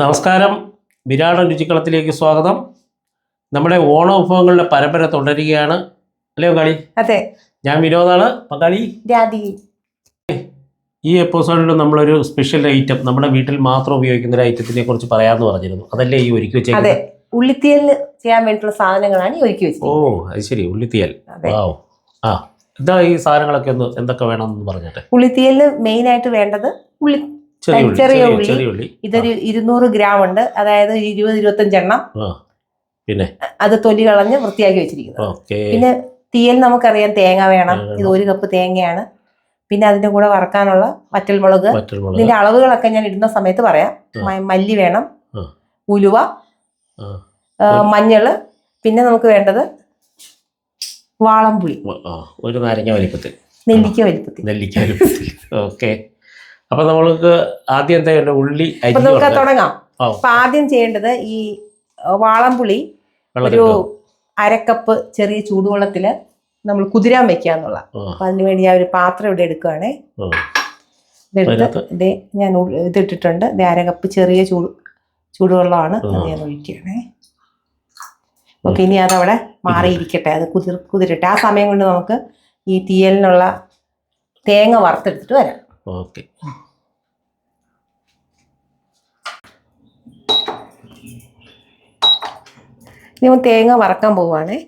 നമസ്കാരം. വിരാട രുചിക്കളത്തിലേക്ക് സ്വാഗതം. നമ്മുടെ ഓണ വിഭവങ്ങളുടെ പരമ്പര തുടരുകയാണ്. അല്ലേ പങ്കാളി? അതെ. ഞാൻ വിനോദാണ്. പങ്കാളി? ഈ എപ്പിസോഡിൽ നമ്മളൊരു സ്പെഷ്യൽ ഐറ്റം നമ്മുടെ വീട്ടിൽ മാത്രം ഉപയോഗിക്കുന്ന ഒരു ഐറ്റത്തിനെ കുറിച്ച് പറയാമെന്ന് പറഞ്ഞിരുന്നു. അതല്ലേ ഈ ഒരുക്കി അതെ. വെച്ചേക്കുന്നത് ഉള്ളിത്തിയലിന് ചെയ്യാൻ വേണ്ടിയിട്ടുള്ള സാധനങ്ങളാണ് ഈ ഒരുക്കി വെച്ചത് ഓ അത് ശരി. ഉള്ളിത്തിയൽ. ആ എന്താ ഈ സാധനങ്ങളൊക്കെ ഒന്ന് എന്തൊക്കെ വേണമെന്ന് പറഞ്ഞിട്ട്? ഉള്ളിത്തിയലിന് മെയിൻ ആയിട്ട് വേണ്ടത് ഉള്ളി ചെറിയ ഉള്ളി ഇതൊരു ഇരുന്നൂറ് ഗ്രാം ഉണ്ട്. അതായത് ഇരുപത് ഇരുപത്തഞ്ചെണ്ണം. പിന്നെ? അത് തൊലി കളഞ്ഞ് വൃത്തിയാക്കി വെച്ചിരിക്കുന്നത് ഓക്കെ. പിന്നെ തീയൽ നമുക്കറിയാം തേങ്ങ വേണം. ഇത് ഒരു കപ്പ് തേങ്ങയാണ്. പിന്നെ അതിന്റെ കൂടെ വറക്കാനുള്ള വറ്റൽമുളക്. മുളക് ഇതിന്റെ അളവുകളൊക്കെ ഞാൻ ഇടുന്ന സമയത്ത് പറയാം. മല്ലി വേണം. ഉലുവ. മഞ്ഞൾ. പിന്നെ നമുക്ക് വേണ്ടത് വാളംപുളി. ഒരു നാരങ്ങ വലിപ്പത്തിൽ. നെല്ലിക്ക വലിപ്പത്തിൽ. നെല്ലിക്ക വലിപ്പത്തിൽ. ഓക്കെ. അപ്പൊ നമ്മൾക്ക് ആദ്യം എന്താ ചെയ്യേണ്ടത്? ഉള്ളി അപ്പൊ നമുക്ക് തുടങ്ങാം. അപ്പൊ ആദ്യം ചെയ്യേണ്ടത് ഈ വാളംപുളി ഒരു? അരക്കപ്പ് ചെറിയ ചൂടുവെള്ളത്തിൽ നമ്മൾ കുതിരാൻ വെക്കുക എന്നുള്ള. അപ്പൊ അതിനുവേണ്ടി ഞാൻ ഒരു പാത്രം ഇവിടെ എടുക്കുകയാണേ. ഇതെടുത്ത്? ഇതേ ഞാൻ ഇതിട്ടിട്ടുണ്ട് ഇത് അരക്കപ്പ് ചെറിയ ചൂട് ചൂടുവെള്ളമാണ്. അത്. ഞാൻ ഒഴിക്കുകയാണേ. ഓക്കെ ഇനി അതവിടെ മാറിയിരിക്കട്ടെ. അത് കുതിർ കുതിരട്ടെ ആ സമയം കൊണ്ട് നമുക്ക് ഈ തീയലിനുള്ള തേങ്ങ വറുത്തെടുത്തിട്ട് വരാം. ഓക്കെ. ഇനി തേങ്ങ വറക്കാൻ പോവുകയാണേ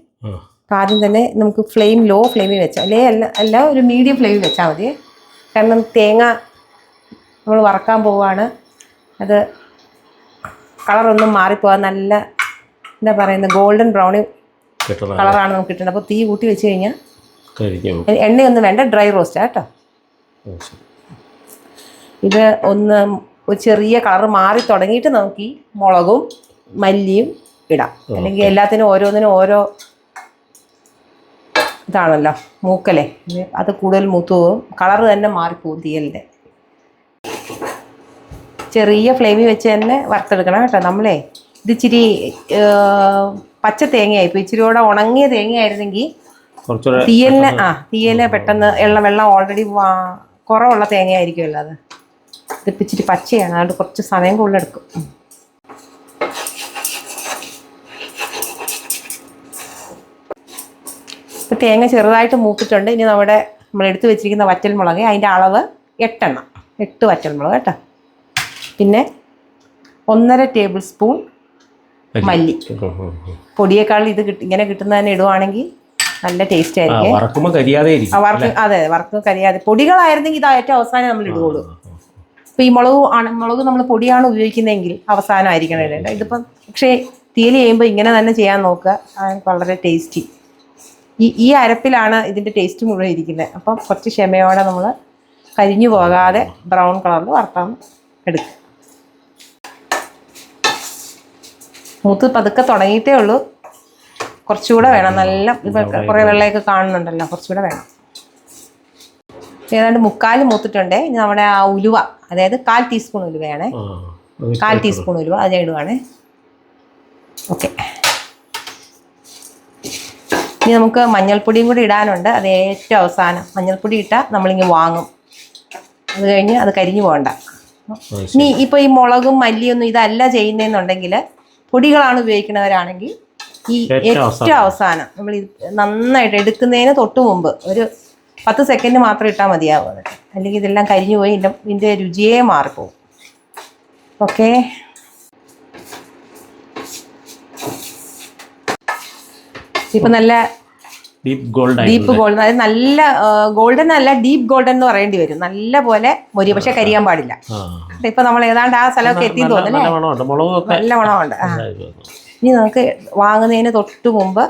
അപ്പം ആദ്യം തന്നെ നമുക്ക് ഫ്ലെയിം ലോ ഫ്ലെയിമിൽ വെച്ചാൽ അല്ലേ അല്ല അല്ല ഒരു മീഡിയം ഫ്ലെയിമിൽ വെച്ചാൽ മതി. കാരണം തേങ്ങ നമ്മൾ വറക്കാൻ പോവുകയാണ് അത് കളറൊന്നും മാറിപ്പോകാൻ നല്ല എന്താ പറയുന്നത് ഗോൾഡൻ ബ്രൗൺ കളറാണ് നമുക്ക് കിട്ടുന്നത് അപ്പോൾ തീ കൂട്ടി വെച്ച് കഴിഞ്ഞാൽ എണ്ണയൊന്നും വേണ്ട ഡ്രൈ റോസ്റ്റ് കേട്ടോ. ഇത് ഒന്ന് ഒരു ചെറിയ കളർ മാറി തുടങ്ങിയിട്ട് നമുക്ക് ഈ മുളകും മല്ലിയും ഇടാം. അല്ലെങ്കിൽ എല്ലാത്തിനും ഓരോന്നിനും ഓരോ ഇതാണല്ലോ മൂക്കലേ അത് കൂടുതൽ മൂത്തു പോകും. കളർ തന്നെ മാറിപ്പോകും തീയലിന്റെ. ചെറിയ ഫ്ലെയിമിൽ വെച്ച് തന്നെ വറുത്തെടുക്കണം കേട്ടോ നമ്മളേ. ഇത് ഇച്ചിരി പച്ച തേങ്ങയായിപ്പോൾ ഇച്ചിരി കൂടെ ഉണങ്ങിയ തേങ്ങയായിരുന്നെങ്കിൽ തീയലിന് ആ തീയലിന് പെട്ടെന്ന് ഉള്ള വെള്ളം ഓൾറെഡി കുറവുള്ള തേങ്ങയായിരിക്കുമല്ലോ അത്. ഇതിപ്പോൾ ഇച്ചിരി പച്ചയാണ്. അതുകൊണ്ട് കുറച്ച് സമയം കൂടുതലെടുക്കും എടുക്കും. ഇപ്പൊ തേങ്ങ ചെറുതായിട്ട് മൂത്തിട്ടുണ്ട്. ഇനി നമ്മുടെ നമ്മൾ എടുത്തു വെച്ചിരിക്കുന്ന വറ്റൽ മുളക് അതിന്റെ അളവ് എട്ടെണ്ണം. എട്ട് വറ്റൽ മുളക് കേട്ടോ. പിന്നെ ഒന്നര ടേബിൾ സ്പൂൺ മല്ലി. പൊടിയേക്കാൾ ഇത് കിട്ടി ഇങ്ങനെ കിട്ടുന്ന തന്നെ ഇടുവാണെങ്കിൽ നല്ല ടേസ്റ്റ് ആയിരിക്കും. കരിയാതെ അതെ വറക്കും കരിയാതെ. പൊടികളായിരുന്നെങ്കിൽ ഇത് ഏറ്റവും അവസാനം നമ്മൾ ഇടുകയുള്ളൂ ഇപ്പൊ ഈ മുളക് ആണ് മുളക് നമ്മൾ പൊടിയാണ് ഉപയോഗിക്കുന്നതെങ്കിൽ അവസാനമായിരിക്കണം ഇല്ല ഇതിപ്പം പക്ഷേ തീയൽ ചെയ്യുമ്പോൾ ഇങ്ങനെ തന്നെ ചെയ്യാൻ നോക്കുക. വളരെ ടേസ്റ്റി ഈ ഈ അരപ്പിലാണ് ഇതിന്റെ ടേസ്റ്റ് മുഴുവൻ ഇരിക്കുന്നത്. അപ്പം കുറച്ച് ക്ഷമയോടെ നമ്മൾ കരിഞ്ഞു പോകാതെ ബ്രൗൺ കളറിൽ വറുത്താൻ എടുക്കുക. മൂത്ത് പതുക്കെ തുടങ്ങിയിട്ടേ ഉള്ളൂ. കുറച്ചുകൂടെ വേണം. നല്ല ഇപ്പം കുറേ വെള്ളമൊക്കെ കാണുന്നുണ്ടല്ലോ. കുറച്ചുകൂടെ വേണം. ഏതാണ്ട് മുക്കാൽ മൂത്തിട്ടുണ്ടേ. ഇനി നമ്മുടെ ആ ഉലുവ അതായത് കാൽ ടീസ്പൂൺ ഉലുവയാണേ. കാൽ ടീസ്പൂൺ ഉലുവ അത് ഞാൻ ഇടുവാണേ. ഓക്കെ. ഇനി നമുക്ക് മഞ്ഞൾപ്പൊടിയും കൂടി ഇടാനുണ്ട്. അത് ഏറ്റവും അവസാനം. മഞ്ഞൾപ്പൊടി ഇട്ടാൽ നമ്മളിങ്ങ് വാങ്ങും. അത് കഴിഞ്ഞ് അത് കരിഞ്ഞു പോകണ്ട. ഇനി ഇപ്പോൾ ഈ മുളകും മല്ലിയൊന്നും ഇതല്ല ചെയ്യുന്നതെന്നുണ്ടെങ്കിൽ പൊടികളാണ് ഉപയോഗിക്കുന്നവരാണെങ്കിൽ ഈ ഏറ്റവും അവസാനം. നമ്മൾ നന്നായിട്ട് എടുക്കുന്നതിന് തൊട്ട് മുമ്പ് ഒരു പത്ത് സെക്കൻഡ് മാത്രം ഇട്ടാൽ മതിയാവും അത്. അല്ലെങ്കിൽ ഇതെല്ലാം കരിഞ്ഞു പോയി ഇതിന്റെ ഇതിന്റെ രുചിയേ മാറിപ്പോവും. ഓക്കെ ഇപ്പം നല്ല ഡീപ്പ് ഗോൾഡ് ഡീപ്പ് ഗോൾഡൻ അതായത് നല്ല ഗോൾഡൻ അല്ല ഡീപ്പ് ഗോൾഡൻ എന്ന് പറയേണ്ടി വരും. നല്ല പോലെ മൊരി പക്ഷെ കരിയാൻ പാടില്ല. ഇപ്പൊ നമ്മൾ ഏതാണ്ട് ആ സ്ഥലമൊക്കെ എത്തി തോന്നുന്നു നല്ല മണമുണ്ട്. ഇനി നമുക്ക് വാങ്ങുന്നതിന് തൊട്ട് മുമ്പ്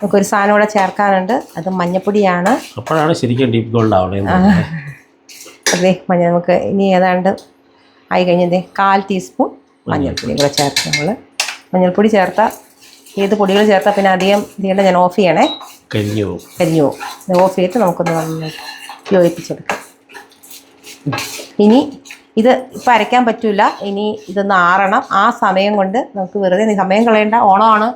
നമുക്കൊരു സാധനം കൂടെ ചേർക്കാനുണ്ട്. അത് മഞ്ഞപ്പൊടിയാണ്. അപ്പോഴാണ് ശരിക്കും ഡീപ് ഗോൾഡ് ആവണേ അതെ മഞ്ഞ നമുക്ക് ഇനി ഏതാണ്ട് ആയി കഴിഞ്ഞതേ കാൽ ടീസ്പൂൺ മഞ്ഞൾപ്പൊടി കൂടെ ചേർത്ത് നമ്മൾ മഞ്ഞൾപ്പൊടി ചേർത്താൽ ഏത് പൊടികൾ ചേർത്താൽ പിന്നെ അധികം ഇതിന്റെ ഞാൻ ഓഫ് ചെയ്യണേ. കരിഞ്ഞു പോകും. കരിഞ്ഞു പോകും. ഓഫ് ചെയ്തിട്ട് നമുക്കൊന്ന് യോജിപ്പിച്ചെടുക്കാം. ഇനി ഇത് ഇപ്പം അരയ്ക്കാൻ പറ്റൂല. ഇനി ഇത് നാറണം ആ സമയം കൊണ്ട് നമുക്ക് വെറുതെ സമയം കളയേണ്ട. ഓണമാണ്.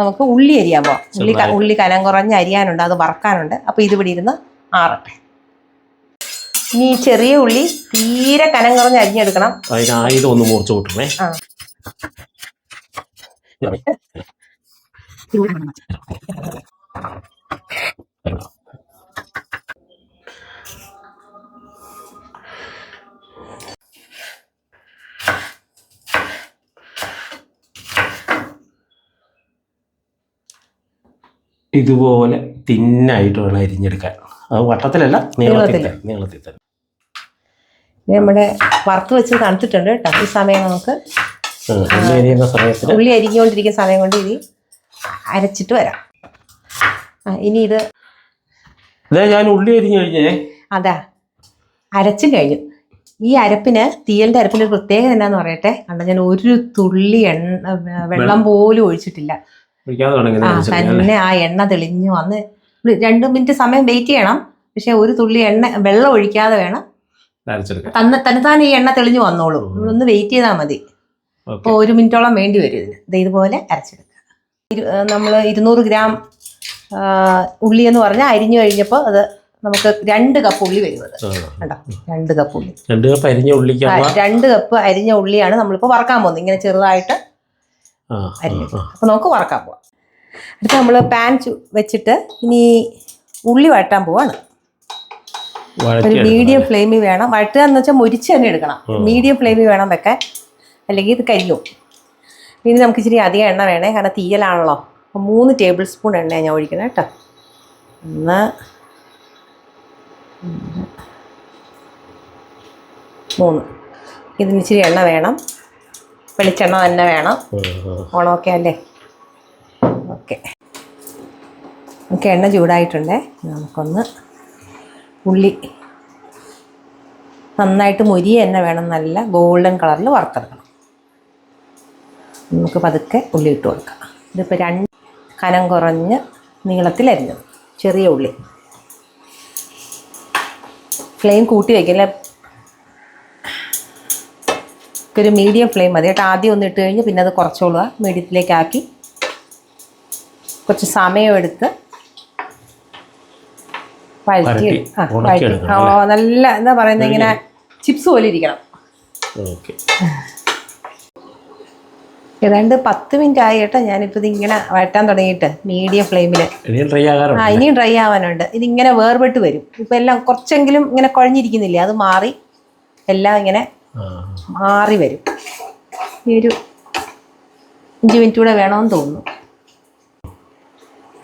നമുക്ക് ഉള്ളി അരിയാൻ പോവാം. ഉള്ളി ഉള്ളി കനം കുറഞ്ഞ് അരിയാനുണ്ട്. അത് വറക്കാനുണ്ട്. അപ്പോൾ ഇത് ഇവിടെ ഇരുന്ന് ആറട്ടെ. ഇനി ചെറിയ ഉള്ളി തീരെ കനം കുറഞ്ഞ് അരിഞ്ഞെടുക്കണം. ഒന്ന് മുറിച്ചു കൂട്ടണേ. ഇതുപോലെ തിന്നായിട്ട് വേണം അരിഞ്ഞെടുക്കാൻ. അത് വട്ടത്തിലല്ല നീളത്തിൽ. തന്നെ, നീളത്തിൽ തന്നെ. നമ്മുടെ വറുത്ത് വെച്ച് തണുത്തിട്ടുണ്ട് കേട്ടോ. ഈ സമയം നമുക്ക് ഉള്ളി അരിയുന്ന ഉള്ളി അരിഞ്ഞുകൊണ്ടിരിക്കുന്ന സമയം കൊണ്ട് ഇനി അരച്ചിട്ട് വരാം. ആ ഇനി ഇത് ഇതാ ഞാൻ ഉള്ളി അരിഞ്ഞു കഴിഞ്ഞേ. അതാ അരച്ചും കഴിഞ്ഞു. ഈ അരപ്പിന് തീയലിന്റെ അരപ്പിന് ഒരു പ്രത്യേകത എന്നാന്ന് പറയട്ടെ. കണ്ട ഞാൻ ഒരു തുള്ളി എണ്ണ വെള്ളം. പോലും ഒഴിച്ചിട്ടില്ല. ആ തന്നെ ആ എണ്ണ തെളിഞ്ഞു. വന്ന് രണ്ടു മിനിറ്റ് സമയം വെയിറ്റ് ചെയ്യണം. പക്ഷെ ഒരു തുള്ളി എണ്ണ വെള്ളം ഒഴിക്കാതെ വേണം. തന്നെ തന്നെത്താൻ ഈ എണ്ണ തെളിഞ്ഞു വന്നോളൂ. ഒന്ന് വെയിറ്റ് ചെയ്താൽ മതി. അപ്പോൾ ഒരു മിനിറ്റോളം വേണ്ടി വരും ഇതിന്. ഇത് ഇതുപോലെ അരച്ചെടുക്കുക. നമ്മൾ ഇരുന്നൂറ് ഗ്രാം ഉള്ളി എന്ന് പറഞ്ഞാൽ അരിഞ്ഞു കഴിഞ്ഞപ്പോൾ അത് നമുക്ക് രണ്ട് കപ്പ് ഉള്ളി വരുന്നത്. കണ്ടോ? രണ്ട് കപ്പ് ഉള്ളി. രണ്ട് കപ്പ് അരിഞ്ഞ ഉള്ളിക്കാവുക രണ്ട് കപ്പ് അരിഞ്ഞ ഉള്ളിയാണ് നമ്മളിപ്പോൾ വറക്കാൻ പോകുന്നത്. ഇങ്ങനെ ചെറുതായിട്ട് അരിഞ്ഞു അപ്പോൾ നമുക്ക് വറക്കാൻ പോവാം. അടുത്ത നമ്മൾ പാൻ വെച്ചിട്ട് ഇനി ഉള്ളി വഴറ്റാൻ പോവാണ്. ഒരു മീഡിയം ഫ്ലെയിമിൽ വേണം. വഴറ്റുക എന്ന് വെച്ചാൽ മുരിച്ച് തന്നെ എടുക്കണം. മീഡിയം ഫ്ലെയിമിൽ വേണം വെക്കാൻ. അല്ലെങ്കിൽ ഇത് കരിയും ഇനി നമുക്ക് ഇച്ചിരി അധികം എണ്ണ വേണേ. കാരണം തീയലാണല്ലോ. അപ്പോൾ മൂന്ന് ടേബിൾ സ്പൂൺ എണ്ണയാണ് ഞാൻ ഒഴിക്കുന്നത് കേട്ടോ. ഒന്ന് മൂന്ന്. ഇതിന് ഇച്ചിരി എണ്ണ വേണം. വെളിച്ചെണ്ണ തന്നെ വേണം. ഓണമൊക്കെ അല്ലേ? ഓക്കെ. നമുക്ക് എണ്ണ ചൂടായിട്ടുണ്ടേ. നമുക്കൊന്ന് ഉള്ളി നന്നായിട്ട് മുരിയ എണ്ണ വേണം. നല്ല ഗോൾഡൻ കളറിൽ വറുത്തെടുക്കണം. നമുക്ക് പതുക്കെ ഉള്ളി ഇട്ട് കൊടുക്കാം. ഇതിപ്പോൾ രണ്ട് കനം കുറഞ്ഞ് നീളത്തിൽ അരിഞ്ഞത് ചെറിയ ഉള്ളി. ഫ്ലെയിം കൂട്ടി വയ്ക്കില്ല ഒരു മീഡിയം ഫ്ലെയിം മതി. കേട്ടോ ആദ്യം ഒന്ന് ഇട്ട് കഴിഞ്ഞ് പിന്നെ അത് കുറച്ചോളുക മീഡിയത്തിലേക്കാക്കി കുറച്ച് സമയമെടുത്ത് വഴറ്റി വരട്ടി, ആ വഴറ്റി. ആ നല്ല എന്താ പറയുന്നത് ഇങ്ങനെ ചിപ്സ് പോലെ ഇരിക്കണം. ഏതാണ്ട് പത്ത് മിനിറ്റ് ആയി കേട്ടോ ഞാനിപ്പോൾ ഇത് ഇങ്ങനെ വഴറ്റാൻ തുടങ്ങിയിട്ട് മീഡിയം ഫ്ലെയിമിൽ ആ ഇനിയും ഡ്രൈ ആവാനുണ്ട്. ഇതിങ്ങനെ വേർപെട്ട് വരും. ഇപ്പം എല്ലാം കുറച്ചെങ്കിലും ഇങ്ങനെ കുഴഞ്ഞിരിക്കുന്നില്ലേ? അത് മാറി. എല്ലാം ഇങ്ങനെ മാറി വരും. ഈ ഒരു അഞ്ച് മിനിറ്റ് കൂടെ വേണമെന്ന് തോന്നുന്നു.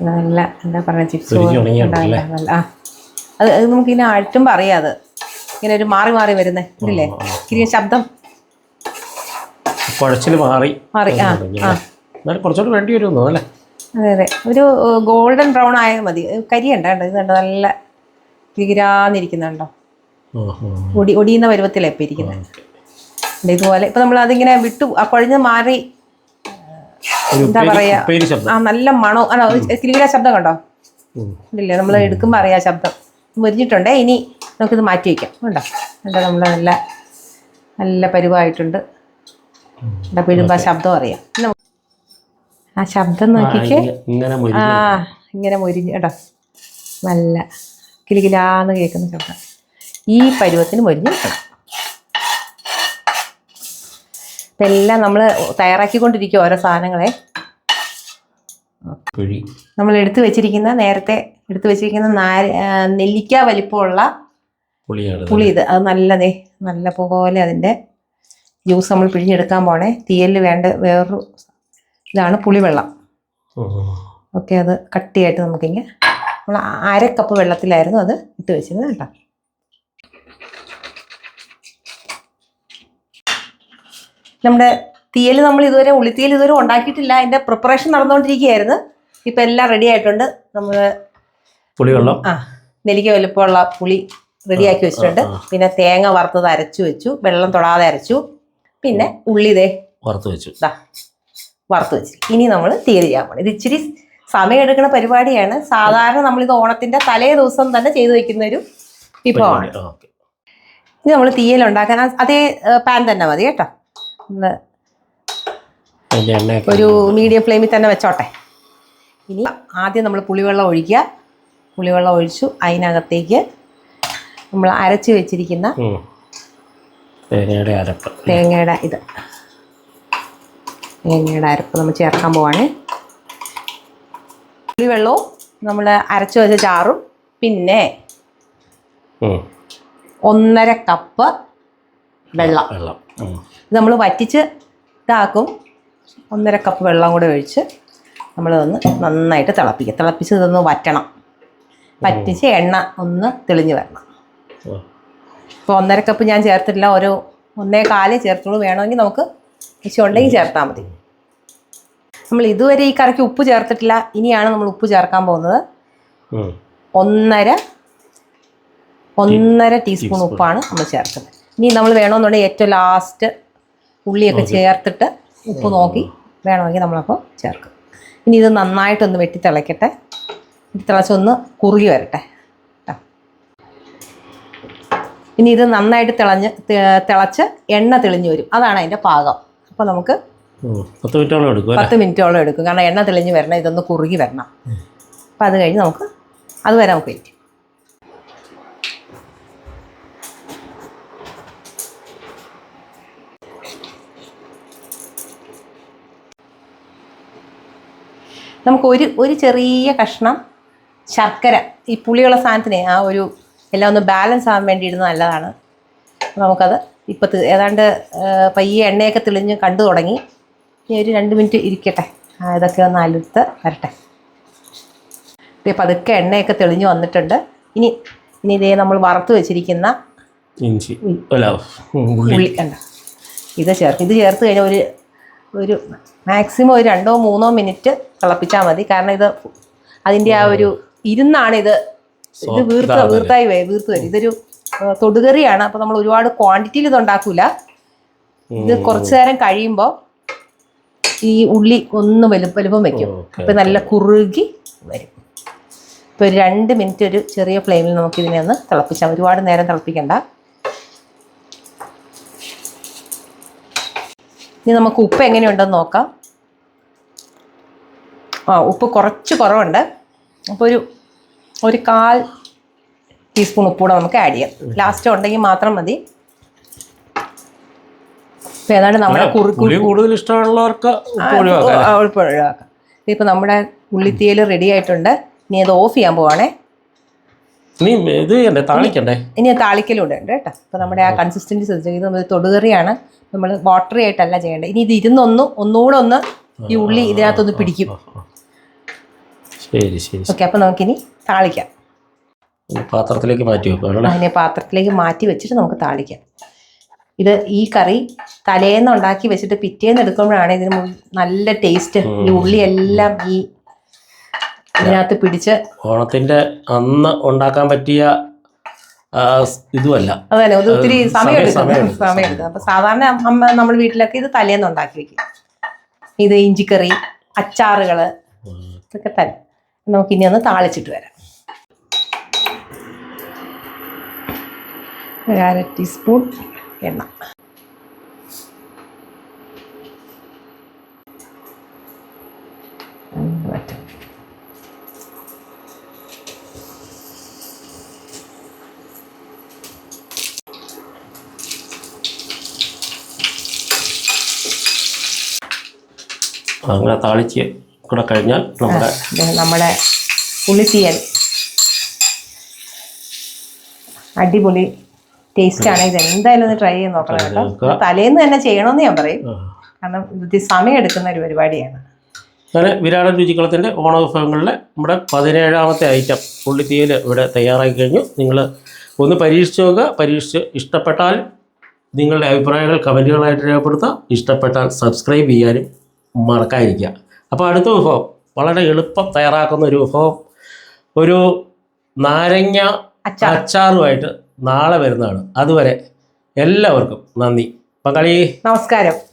നല്ല എന്താ പറയുക ചിപ്സ്? നല്ല ആ. അത് അത് നമുക്കിങ്ങനെ അഴറ്റുമ്പോൾ അറിയാം അത്. ഇങ്ങനെ ഒരു മാറി മാറി വരുന്നേ. ഇല്ലേ? ഇത്തിരി ശബ്ദം. കുഴച്ചിൽ മാറി. മാറി ആ ആ? കുറച്ചുകൂടെ വേണ്ടി വരുമെന്നോ അല്ലേ? അതെ അതെ. ഒരു ഗോൾഡൻ ബ്രൗൺ ആയാൽ മതി. കരിയുണ്ടോ ഇത് കണ്ടോ? നല്ല കിരാന്നിരിക്കുന്നുണ്ടോ. ഒടി ഒടിയുന്ന പരുവത്തിലാണ് ഇപ്പം ഇരിക്കുന്നത്. ഇതുപോലെ ഇപ്പം നമ്മൾ അതിങ്ങനെ വിട്ടു ആ കുഴഞ്ഞ് മാറി എന്താ പറയാ? ആ നല്ല മണോ ആണോ കിലുകില ശബ്ദം കണ്ടോ? ഇല്ല നമ്മൾ എടുക്കുമ്പോൾ അറിയാം ശബ്ദം. മുരിഞ്ഞിട്ടുണ്ടേ ഇനി നമുക്കിത് മാറ്റി വയ്ക്കാം കണ്ടോ? കണ്ടോ നമ്മൾ നല്ല നല്ല പരുവായിട്ടുണ്ട്. ഇവിടെ പിഴുമ്പോൾ ശബ്ദം അറിയാം. ആ ശബ്ദം നോക്കിക്കേ. ആ ഇങ്ങനെ മുരിഞ്ഞ് കേട്ടോ നല്ല കിലുകിലാന്ന് കേൾക്കുന്ന ശബ്ദം. ഈ പരുവത്തിന് മുരിഞ്ഞ് ഇതെല്ലാം നമ്മൾ തയ്യാറാക്കിക്കൊണ്ടിരിക്കുക ഓരോ സാധനങ്ങളെ. നമ്മൾ എടുത്തു വെച്ചിരിക്കുന്ന നേരത്തെ എടുത്തു വെച്ചിരിക്കുന്ന നാര നെല്ലിക്ക വലിപ്പമുള്ള. പുളി ഇത്. അത് നല്ലതേ നല്ല പോലെ അതിന്റെ ജ്യൂസ് നമ്മൾ പിഴിഞ്ഞെടുക്കാൻ പോണേ. തീയലിൽ വേണ്ട വേറൊരു ഇതാണ് പുളിവെള്ളം. ഓക്കെ അത് കട്ടിയായിട്ട് നമുക്കിങ്ങനെ നമ്മൾ അര കപ്പ് വെള്ളത്തിലായിരുന്നു അത് ഇട്ട് വെച്ചിരുന്നത് കേട്ടോ. നമ്മുടെ തീയൽ നമ്മൾ ഇതുവരെ ഉള്ളിത്തീയൽ ഇതുവരെ ഉണ്ടാക്കിയിട്ടില്ല. അതിന്റെ പ്രിപ്പറേഷൻ നടന്നുകൊണ്ടിരിക്കുകയായിരുന്നു. ഇപ്പം എല്ലാം റെഡി ആയിട്ടുണ്ട്. നമ്മൾ പുളിവെള്ളം. ആ നെല്ലിക്ക വലുപ്പമുള്ള പുളി റെഡിയാക്കി വെച്ചിട്ടുണ്ട്. പിന്നെ തേങ്ങ വറുത്തത് അരച്ചു വെച്ചു. വെള്ളം തൊടാതെ അരച്ചു. പിന്നെ ഉള്ളി ദേ വറുത്ത് വെച്ചു. വറുത്ത് വെച്ചു. ഇനി നമ്മൾ തീയൽ ചെയ്യാൻ പോകണം ഇത് ഇച്ചിരി സമയം എടുക്കുന്ന പരിപാടിയാണ്. സാധാരണ നമ്മളിത് ഓണത്തിന്റെ തലേ ദിവസം തന്നെ ചെയ്തു വെക്കുന്ന ഒരു വിഭവമാണ്. ഇനി നമ്മൾ തീയൽ ഉണ്ടാക്കാൻ. അതേ പാൻ തന്നെ മതി കേട്ടോ. ഒരു മീഡിയം ഫ്ലെയിമിൽ തന്നെ വെച്ചോട്ടെ. ഇനി ആദ്യം നമ്മൾ പുളിവെള്ളം ഒഴിക്കുക. പുളിവെള്ളം ഒഴിച്ചു അതിനകത്തേക്ക് നമ്മൾ അരച്ച് വെച്ചിരിക്കുന്ന. തേങ്ങയുടെ അരപ്പ്. തേങ്ങയുടെ ഇത്. തേങ്ങയുടെ അരപ്പ് നമ്മൾ ചേർക്കാൻ പോവാണ്. പുളിവെള്ളവും നമ്മൾ അരച്ച് വെച്ച ചാറും. പിന്നെ. ഒന്നര കപ്പ് വെള്ളം. വെള്ളം. ഇത് നമ്മൾ വറ്റിച്ച് ഇതാക്കും. ഒന്നര കപ്പ് വെള്ളം കൂടെ ഒഴിച്ച് നമ്മൾ നമ്മളതൊന്ന് നന്നായിട്ട് തിളപ്പിക്കുക. തിളപ്പിച്ച് ഇതൊന്ന് വറ്റണം. വറ്റിച്ച് എണ്ണ ഒന്ന് തെളിഞ്ഞു വരണം. ഇപ്പോൾ ഒന്നര കപ്പ് ഞാൻ ചേർത്തിട്ടില്ല. ഒരു ഒന്നേ കാലേ ചേർത്തുള്ളൂ. വേണമെങ്കിൽ നമുക്ക് ഉണ്ടെങ്കിൽ ചേർത്താൽ മതി. നമ്മൾ ഇതുവരെ ഈ കറിക്ക് ഉപ്പ് ചേർത്തിട്ടില്ല. ഇനിയാണ് നമ്മൾ ഉപ്പ് ചേർക്കാൻ പോകുന്നത്. ഒന്നര ഒന്നര ടീസ്പൂൺ. ഉപ്പാണ് നമ്മൾ ചേർക്കുന്നത്. ഇനി നമ്മൾ വേണമെന്നുണ്ടെങ്കിൽ ഏറ്റവും ലാസ്റ്റ് ഉള്ളിയൊക്കെ ചേർത്തിട്ട് ഉപ്പ് നോക്കി വേണമെങ്കിൽ നമ്മളപ്പോൾ ചേർക്കും. ഇനി ഇത് നന്നായിട്ടൊന്ന് വെട്ടി തിളയ്ക്കട്ടെ. വെട്ടി തിളച്ചൊന്ന് കുറുകി വരട്ടെ. ട്ടോ. ഇനി ഇത് നന്നായിട്ട് തിളഞ്ഞ് തിളച്ച് എണ്ണ തെളിഞ്ഞു വരും. അതാണ് അതിന്റെ പാകം. അപ്പോൾ നമുക്ക്. പത്ത് മിനിറ്റോളം എടുക്കും പത്ത് മിനിറ്റോളം എടുക്കും. കാരണം എണ്ണ തെളിഞ്ഞ് വരണം ഇതൊന്ന് കുറുകി വരണം. അപ്പം അത് കഴിഞ്ഞ് നമുക്ക് അതുവരെ നമുക്ക് വെയിറ്റ് നമുക്ക് ഒരു ഒരു ചെറിയ കഷ്ണം ശർക്കര ഈ പുളിയുള്ള സാധനത്തിന് ആ ഒരു എല്ലാം ഒന്ന് ബാലൻസ് ആകാൻ വേണ്ടി ഇടുന്നത് നല്ലതാണ് നമുക്കത് ഇപ്പം ഏതാണ്ട് പയ്യെ എണ്ണയൊക്കെ തെളിഞ്ഞ് കണ്ടു തുടങ്ങി. ഇനി ഒരു രണ്ട് മിനിറ്റ് ഇരിക്കട്ടെ. ആ, ഇതൊക്കെ ഒന്ന് അലുത്ത് വരട്ടെ. ഇപ്പം പതുക്കെ എണ്ണയൊക്കെ തെളിഞ്ഞ് വന്നിട്ടുണ്ട്. ഇനി ഇനി ഇതേ നമ്മൾ വറുത്ത് വെച്ചിരിക്കുന്ന ഇഞ്ചി ഉള്ളി. കണ്ട? ഇത് ചേർത്ത് ഇത് ചേർത്ത് കഴിഞ്ഞാൽ ഒരു ഒരു മാക്സിമം ഒരു രണ്ടോ മൂന്നോ മിനിറ്റ് തിളപ്പിച്ചാൽ മതി. കാരണം ഇത് അതിന്റെ ആ ഒരു ഇരുന്നാണ് ഇത് ഇത് വീർത്ത വീർത്തായി വേ- വീർത്ത് വരും. ഇതൊരു തൊടുകറിയാണ്. അപ്പോൾ നമ്മൾ ഒരുപാട് ക്വാണ്ടിറ്റിയിൽ ഇത് ഉണ്ടാക്കൂല. ഇത് കുറച്ചു നേരം കഴിയുമ്പോൾ ഈ ഉള്ളി ഒന്ന് വലു വലുപ്പം വെക്കും. അപ്പം നല്ല കുറുകി വരും. ഇപ്പോൾ ഒരു രണ്ട് മിനിറ്റ് ഒരു ചെറിയ ഫ്ലെയിമിൽ നമുക്ക് ഇതിനെ ഒന്ന് തിളപ്പിച്ചാൽ ഒരുപാട് നേരം തിളപ്പിക്കണ്ട. ഇനി നമുക്ക് ഉപ്പ് എങ്ങനെയുണ്ടെന്ന് നോക്കാം. ആ ഉപ്പ് കുറച്ച് കുറവുണ്ട്. അപ്പോൾ ഒരു ഒരു കാൽ ടീസ്പൂൺ ഉപ്പൂടെ നമുക്ക് ആഡ് ചെയ്യാം. ലാസ്റ്റ് ഉണ്ടെങ്കിൽ മാത്രം മതി. ഏതാണ്ട് നമ്മുടെ കുറുക്കു പുളി കൂടുതൽ ഇഷ്ടമുള്ളവർക്ക് ഒഴിവാക്കാം ഉപ്പ് ഒഴിവാക്കാം. ഇപ്പം നമ്മുടെ ഉള്ളിത്തീയൽ റെഡി ആയിട്ടുണ്ട്. ഇനി അത് ഓഫ് ചെയ്യാൻ പോവാണേ. നീ ഇത് ചെയ്യണ്ടേ? താളിക്കണ്ടേ? ഇനി താളിക്കലുണ്ട് ഉണ്ട് കേട്ടോ. അപ്പോൾ നമ്മുടെ ആ കൺസിസ്റ്റൻസി ശ്രദ്ധിച്ചത് നമ്മൾ തൊടുകറിയാണ്. നമ്മൾ വാട്ടറി ആയിട്ടല്ല ചെയ്യേണ്ടത് ഇനി ഇത് ഇരുന്നൊന്ന് ഒന്നുകൂടെ ഒന്ന് ഈ ഉള്ളി ഇതിനകത്തൊന്ന് പിടിക്കും. ശരി ശരി ഓക്കെ അപ്പോൾ നമുക്കിനി താളിക്കാം. പാത്രത്തിലേക്ക് മാറ്റി വെക്കാം അതിനെ പാത്രത്തിലേക്ക് മാറ്റി വെച്ചിട്ട് നമുക്ക് താളിക്കാം. ഇത് ഈ കറി തലേന്ന് ഉണ്ടാക്കി വെച്ചിട്ട് പിറ്റേന്ന് എടുക്കുമ്പോഴാണ് ഇതിന് നല്ല ടേസ്റ്റ് ഈ ഉള്ളി എല്ലാം ഈ ഇതിനകത്ത് പിടിച്ച് ഓണത്തിന്റെ അന്ന് ഉണ്ടാക്കാൻ പറ്റിയ ഇതുമല്ല. അതന്നെ ഇത് ഒത്തിരി അപ്പൊ സാധാരണ അമ്മ നമ്മൾ വീട്ടിലൊക്കെ ഇത് തലേന്ന് ഉണ്ടാക്കി വെക്കും. ഇത് ഇഞ്ചിക്കറി അച്ചാറുകൾ ഇതൊക്കെ തന്നെ. നമുക്ക് ഇനി ഒന്ന് താളിച്ചിട്ട് വരാം. ഒരു അര ടീസ്പൂൺ എണ്ണ. അങ്ങനെ താളിച്ച് കൂടെ കഴിഞ്ഞാൽ നമ്മുടെ നമ്മുടെ പുളിത്തീയൽ അടിപൊളി ടേസ്റ്റ് ആണ്. ഇത് എന്തായാലും ഒന്ന് ട്രൈ ചെയ്ത് നോക്കണം കേട്ടോ. തലേന്ന് തന്നെ ചെയ്യണമെന്ന് ഞാൻ പറയും. കാരണം ഇത് സമയം എടുക്കുന്ന ഒരു പരിപാടിയാണ്. അങ്ങനെ വിരാടൻ രുചികളത്തിന്റെ ഓണവിഭവങ്ങളിലെ നമ്മുടെ പതിനേഴാമത്തെ ഐറ്റം പുള്ളിത്തീയൽ ഇവിടെ തയ്യാറാക്കി കഴിഞ്ഞു. നിങ്ങൾ ഒന്ന് പരീക്ഷിച്ച് നോക്കുക. പരീക്ഷിച്ച് ഇഷ്ടപ്പെട്ടാൽ നിങ്ങളുടെ അഭിപ്രായങ്ങൾ കമന്റുകളായിട്ട് രേഖപ്പെടുത്തുക. ഇഷ്ടപ്പെട്ടാൽ സബ്സ്ക്രൈബ് ചെയ്യാനും മറക്കാതിരിക്കുക അപ്പോൾ അടുത്ത വിഭവം വളരെ എളുപ്പം തയ്യാറാക്കുന്ന ഒരു വിഭവം ഒരു നാരങ്ങ അച്ചാറുമായിട്ട് നാളെ വരുന്നതാണ്. അതുവരെ എല്ലാവർക്കും നന്ദി. പങ്കാളി. നമസ്കാരം.